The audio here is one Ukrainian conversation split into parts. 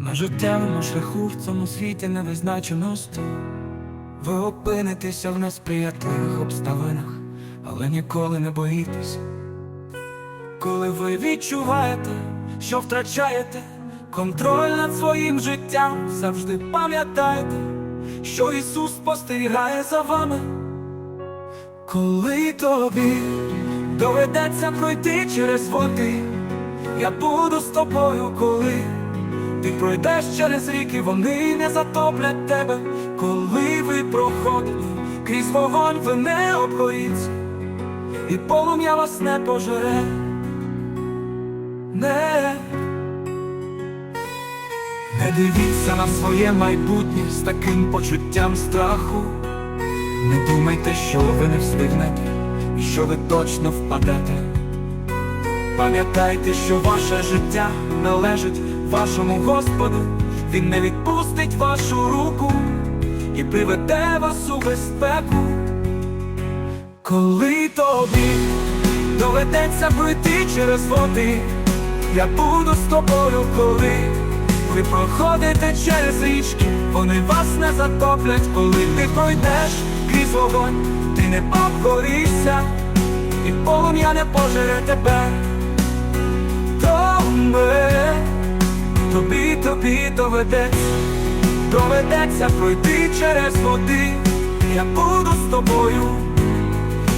На життєвому шляху в цьому світі невизначеності Ви опинитеся в несприятливих обставинах, але ніколи не боїтеся. Коли ви відчуваєте, що втрачаєте контроль над своїм життям, завжди пам'ятайте, що Ісус спостерігає за вами. Коли тобі доведеться пройти через води, я буду з тобою, коли ти пройдеш через ріки, вони не затоплять тебе, коли ви проходите крізь вогонь, ви не обгоріться, і полум'я вас не пожере. Не, не дивіться на своє майбутнє з таким почуттям страху. Не думайте, що ви не встигнете, і що ви точно впадете. Пам'ятайте, що ваше життя належить вашому Господу, Він не відпустить вашу руку і приведе вас у безпеку. Коли тобі доведеться пройти через води, я буду з тобою, коли ви проходите через річки, вони вас не затоплять, коли ти пройдеш крізь вогонь, ти не обгорішся, і полум'я не пожере тебе. Томе, тобі, тобі доведеться, доведеться пройти через води, я буду з тобою.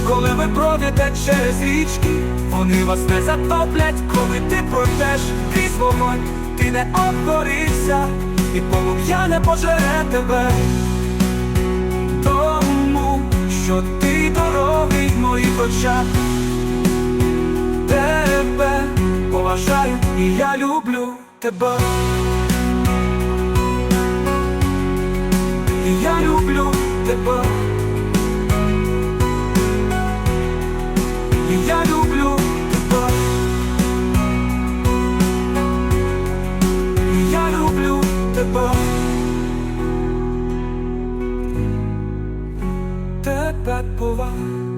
Коли ви пройдете через річки, вони вас не затоплять, коли ти пройдеш крізь вогонь, ти не обгоришся, і полум'я не пожере тебе. Тому що ти дорогий в моїх очах, тебе поважаю, і я люблю тебе. Я люблю тебе. Я люблю тебе. Я люблю тебе. Тебе поважаю.